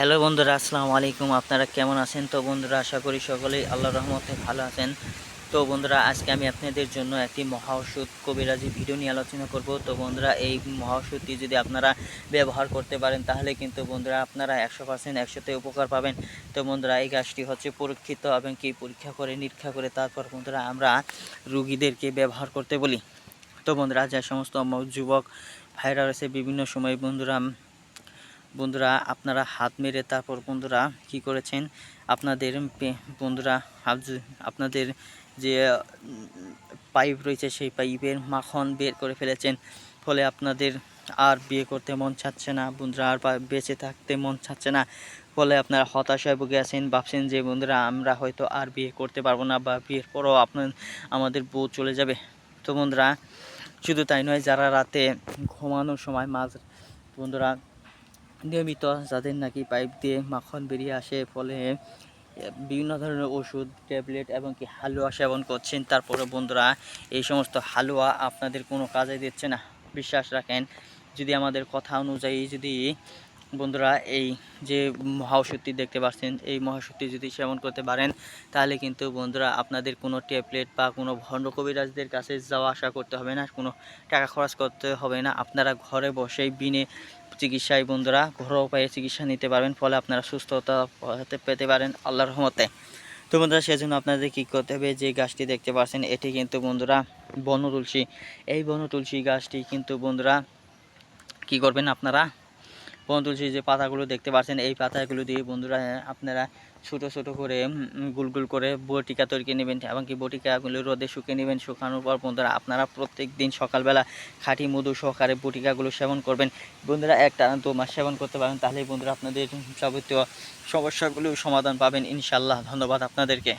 Hello বন্ধুরা, আসসালামু আলাইকুম। আপনারা কেমন আছেন? তো বন্ধুরা, আশা করি সকলেই আল্লাহ রহমতে ভালো আছেন। তো বন্ধুরা, আজকে আমি আপনাদের জন্য একটি মহা ওষুধ কবিরাজি ভিডিও নিয়ে আলোচনা করব। তো বন্ধুরা, এই মহা ওষুধটি যদি আপনারা ব্যবহার করতে পারেন, তাহলে কিন্তু বন্ধুরা আপনারা একশো পার্সেন্ট একশোতে উপকার পাবেন। তো বন্ধুরা, এই গাছটি হচ্ছে পরীক্ষিত এবং কি পরীক্ষা করে, নিরীক্ষা করে তারপর বন্ধুরা আমরা রুগীদেরকে ব্যবহার করতে বলি। তো বন্ধুরা, যে সমস্ত যুবক, ভাইরা রয়েছে, বিভিন্ন সময় বন্ধুরা বন্ধুরা, আপনারা হাত মেরে তারপর বন্ধুরা কি করেছেন? আপনাদের বন্ধুরা আপ- আপনাদের যে পাইপ রয়েছে সেই পাইপের মাখন বের করে ফেলেছেন। ফলে আপনাদের আর বিয়ে করতে মন চাচ্ছে না, বন্ধুরা, আর বেঁচে থাকতে মন চাচ্ছে না। ফলে আপনারা হতাশায় ভুগে আছেন, ভাবছেন যে, বন্ধুরা, আমরা হয়তো আর বিয়ে করতে পারব না বা বিয়ের পরও আপনার, আমাদের বউ চলে যাবে। তো বন্ধুরা, শুধু তাই নয়, যারা রাতে ঘুমানোর সময় মাঝ বন্ধুরা নিয়মিত যাদের নাকি পাইপ দিয়ে মাখন বেরিয়ে আসে, ফলে বিভিন্ন ধরনের ওষুধ ট্যাবলেট এবং কি হালুয়া সেবন করছেন। তারপরে বন্ধুরা, এই সমস্ত হালুয়া আপনাদের কোনো কাজে দিচ্ছে না। বিশ্বাস রাখেন, যদি আমাদের কথা অনুযায়ী যদি বন্ধুরা, এই যে মহাওষুধটি দেখতে পাচ্ছেন, এই মহাওষুধটি যদি সেবন করতে পারেন, তাহলে কিন্তু বন্ধুরা আপনাদের কোনো ট্যাবলেট বা কোনো ভণ্ড কবিরাজদের কাছে যাওয়া আসা করতে হবে না, কোনো টাকা খরচ করতে হবে না। আপনারা ঘরে বসেই বিনে চিকিৎসায় বন্ধুরা, ঘরোয়া উপায়ে চিকিৎসা নিতে পারবেন, ফলে আপনারা সুস্থতা পেতে পারেন আল্লাহর রহমতে। তো বন্ধুরা, সেজন্য আপনাদের কী করতে হবে, যে গাছটি দেখতে পাচ্ছেন, এটি কিন্তু বন্ধুরা বন তুলসী। এই বন তুলসী গাছটি কিন্তু বন্ধুরা কি করবেন আপনারা? বন তুলসীর যে পাতাগুলো দেখতে পাচ্ছেন, এই পাতাগুলো দিয়ে বন্ধুরা আপনারা ছোট ছোট করে গুল গুল করে বটিকা তৈরি নেবেন, এবং কি বটিকাগুলো রোদে শুকিয়ে নেবেন, শুকানোর পর বন্ধুরা আপনারা প্রত্যেক দিন সকালবেলা খাঁটি মধু সহকারে বটিকাগুলো সেবন করবেন। বন্ধুরা, একটা দু মাস সেবন করতে পারেন, তাহলেই বন্ধুরা আপনাদের যাবতীয় সমস্যাগুলো সমাধান পাবেন ইনশাল্লাহ ধন্যবাদ আপনাদেরকে।